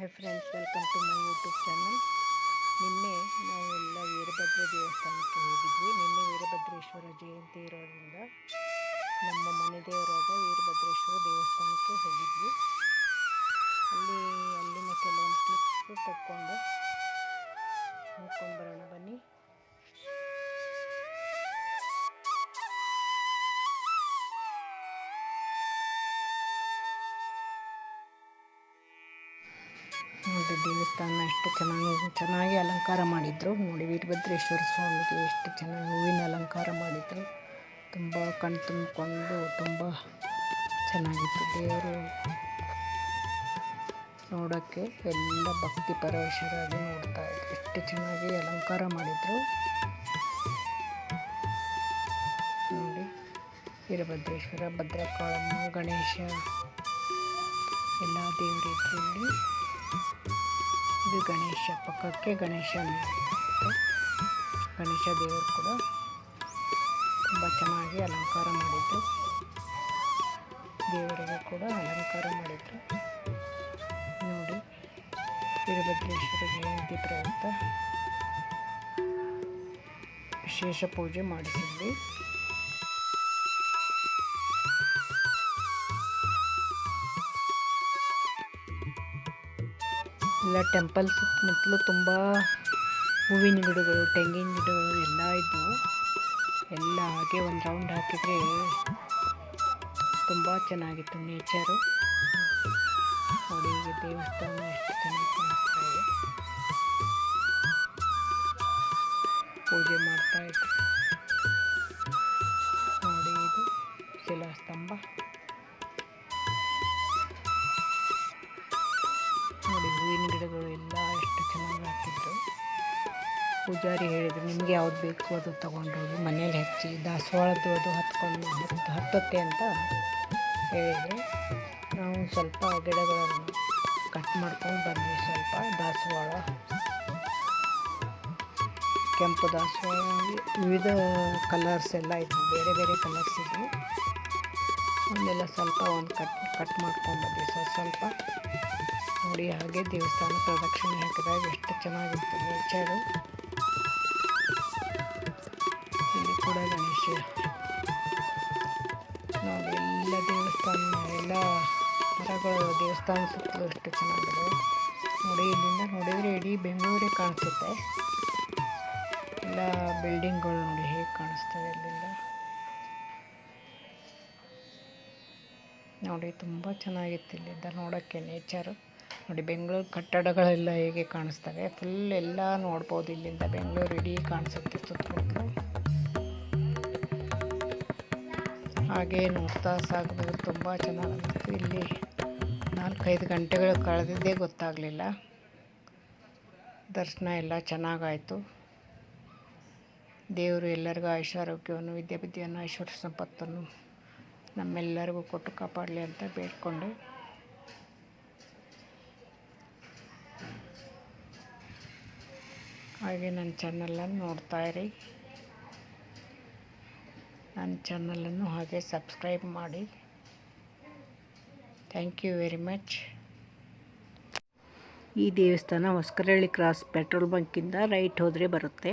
Hi friends welcome to my YouTube channel ನಿನ್ನೆ ನಾವೆಲ್ಲ ವೀರಭದ್ರ ದೇವಸ್ಥಾನಕ್ಕೆ ಹೋಗಿದ್ವಿ. ನಿನ್ನೆ ವೀರಭದ್ರೇಶ್ವರ ಜಯಂತಿ ಇರೋದ್ರಿಂದ ನಮ್ಮ ಮನೆ ದೇವರಾದ ವೀರಭದ್ರೇಶ್ವರ ದೇವಸ್ಥಾನಕ್ಕೆ ಹೋಗಿದ್ವಿ. ಅಲ್ಲಿ, ಅಲ್ಲಿನ ಕೆಲವೊಂದು ಕ್ಲಿಪ್ಸು ತಕ್ಕೊಂಡು ನೋಡ್ಕೊಂಡು ಬರೋಣ ಬನ್ನಿ. ನೋಡಿ ದೇವಸ್ಥಾನ ಎಷ್ಟು ಚೆನ್ನಾಗಿ ಚೆನ್ನಾಗಿ ಅಲಂಕಾರ ಮಾಡಿದರು. ನೋಡಿ ವೀರಭದ್ರೇಶ್ವರ ಸ್ವಾಮಿಗೆ ಎಷ್ಟು ಚೆನ್ನಾಗಿ ಹೂವಿನ ಅಲಂಕಾರ ಮಾಡಿದರು. ತುಂಬ ಕಣ್ಣು ತುಂಬಿಕೊಂಡು ತುಂಬ ಚೆನ್ನಾಗಿತ್ತು ದೇವರು. ನೋಡೋಕ್ಕೆ ಎಲ್ಲ ಭಕ್ತಿ ಪರವಶರಾಗಿ ನೋಡ್ತಾ ಇದ್ರು. ಎಷ್ಟು ಚೆನ್ನಾಗಿ ಅಲಂಕಾರ ಮಾಡಿದರು. ನೋಡಿ ವೀರಭದ್ರೇಶ್ವರ, ಭದ್ರಕಾಳಮ್ಮ, ಗಣೇಶ, ಎಲ್ಲ ದೇವರಿದ್ರು ಇಲ್ಲಿ. ಇದು ಗಣೇಶ ಪಕ್ಕಕ್ಕೆ ಗಣೇಶ ಗಣೇಶ ದೇವರು ಕೂಡ ತುಂಬ ಚೆನ್ನಾಗಿ ಅಲಂಕಾರ ಮಾಡಿದ್ರು. ದೇವರಿಗೆ ಕೂಡ ಅಲಂಕಾರ ಮಾಡಿದ್ರು. ನೋಡಿ ವೀರಭದ್ರೇಶ್ವರ ಜಯಂತಿ ಪ್ರಯುಕ್ತ ವಿಶೇಷ ಪೂಜೆ ಮಾಡಿಸಿದ್ವಿ. ಎಲ್ಲ ಟೆಂಪಲ್ ಸುತ್ತಮುತ್ತಲು ತುಂಬ ಹೂವಿನ ಗಿಡಗಳು, ತೆಂಗಿನ ಗಿಡಗಳು ಎಲ್ಲ ಇದ್ದವು ಎಲ್ಲ ಹಾಗೆ ಒಂದು ರೌಂಡ್ ಹಾಕಿದರೆ ತುಂಬ ಚೆನ್ನಾಗಿತ್ತು ನೇಚರು ನೋಡಿ ದೇವಸ್ಥಾನ ಎಷ್ಟು ಚೆನ್ನಾಗಿ ಕಾಣಿಸ್ತಾ ಇದೆ. ಪೂಜೆ ಮಾಡ್ತಾ ಪೂಜಾರಿ ಹೇಳಿದರು, ನಿಮಗೆ ಯಾವ್ದು ಬೇಕು ಅದು ತೊಗೊಂಡೋಗಿ ಮನೇಲಿ ಹಚ್ಚಿ, ದಾಸವಾಳದ್ದು ಅದು ಹತ್ಕೊಂಡು ಹತ್ತು, ಹತ್ತತ್ತೆ ಅಂತ ಹೇಳಿದರು. ನಾವು ಸ್ವಲ್ಪ ಗಿಡಗಳನ್ನು ಕಟ್ ಮಾಡ್ಕೊಂಡು ಬಂದ್ವಿ, ಸ್ವಲ್ಪ ದಾಸವಾಳ, ಕೆಂಪು ದಾಸವಾಳ, ವಿವಿಧ ಕಲರ್ಸ್ ಎಲ್ಲ ಇದ್ವು, ಬೇರೆ ಬೇರೆ ಕಲರ್ಸ್ ಇದ್ವು. ಒಂದೆಲ್ಲ ಸ್ವಲ್ಪ ಒಂದು ಕಟ್ ಕಟ್ ಮಾಡ್ಕೊಂಡು ಬಂದ್ವಿ. ಸ್ವಲ್ಪ ಸ್ವಲ್ಪ ನೋಡಿ ಹಾಗೆ ದೇವಸ್ಥಾನ ಪ್ರದಕ್ಷಿಣೆ ಹಾಕಿದಾಗ ಎಷ್ಟು ಚೆನ್ನಾಗಿರ್ತದೆ ನೇಚರು ಕೂಡ ಗಣೇಶ. ನೋಡಿ ಎಲ್ಲ ದೇವಸ್ಥಾನ ಎಲ್ಲ ಮರಗಳು ದೇವಸ್ಥಾನ ಸುತ್ತಲೂ ಎಷ್ಟು ಚೆನ್ನಾಗಿದೆ. ನೋಡಿ ಇಲ್ಲಿಂದ ನೋಡಿದರೆ ಇಡೀ ಬೆಂಗಳೂರೇ ಕಾಣಿಸುತ್ತೆ. ಎಲ್ಲ ಬಿಲ್ಡಿಂಗ್ಗಳು ನೋಡಿ ಹೇಗೆ ಕಾಣಿಸ್ತವೆ ಇಲ್ಲಿಂದ ನೋಡಿ ತುಂಬ ಚೆನ್ನಾಗಿತ್ತು ಇಲ್ಲಿಂದ ನೋಡೋಕ್ಕೆ ನೇಚರು. ನೋಡಿ ಬೆಂಗಳೂರು ಕಟ್ಟಡಗಳೆಲ್ಲ ಹೇಗೆ ಕಾಣಿಸ್ತವೆ. ಫುಲ್ ಎಲ್ಲ ನೋಡ್ಬೋದು ಇಲ್ಲಿಂದ ಬೆಂಗಳೂರು ಇಡೀ ಕಾಣಿಸುತ್ತೆ ಸುತ್ತಮುತ್ತಲು. ಹಾಗೆ ನೋಡ್ತಾ ಸಾಗಬಹುದು. ತುಂಬ ಚೆನ್ನಾಗಿತ್ತು ಇಲ್ಲಿ ನಾಲ್ಕೈದು ಗಂಟೆಗಳು ಕಳೆದಿದ್ದೇ ಗೊತ್ತಾಗಲಿಲ್ಲ. ದರ್ಶನ ಎಲ್ಲ ಚೆನ್ನಾಗಾಯಿತು. ದೇವರು ಎಲ್ಲರಿಗೂ ಆಯುಷಾರೋಗ್ಯವನ್ನು ವಿದ್ಯಾಬುದ್ಧಿಯನ್ನು, ಐಶ್ವರ್ಯ ಸಂಪತ್ತನ್ನು ನಮ್ಮೆಲ್ಲರಿಗೂ ಕೊಟ್ಟು ಕಾಪಾಡಲಿ ಅಂತ ಬೇಡ್ಕೊಂಡು. ಹಾಗೆ ನನ್ನ ಚಾನಲನ್ನು ನೋಡ್ತಾಯಿರಿ ನನ್ನ ಚಾನಲನ್ನು ಹಾಗೆ ಸಬ್ಸ್ಕ್ರೈಬ್ ಮಾಡಿ. ಥ್ಯಾಂಕ್ ಯು ವೆರಿ ಮಚ್ ಈ ದೇವಸ್ಥಾನ ಹೊಸಕರಳ್ಳಿ ಕ್ರಾಸ್ ಪೆಟ್ರೋಲ್ ಬಂಕಿಂದ ರೈಟ್ ಹೋದರೆ ಬರುತ್ತೆ.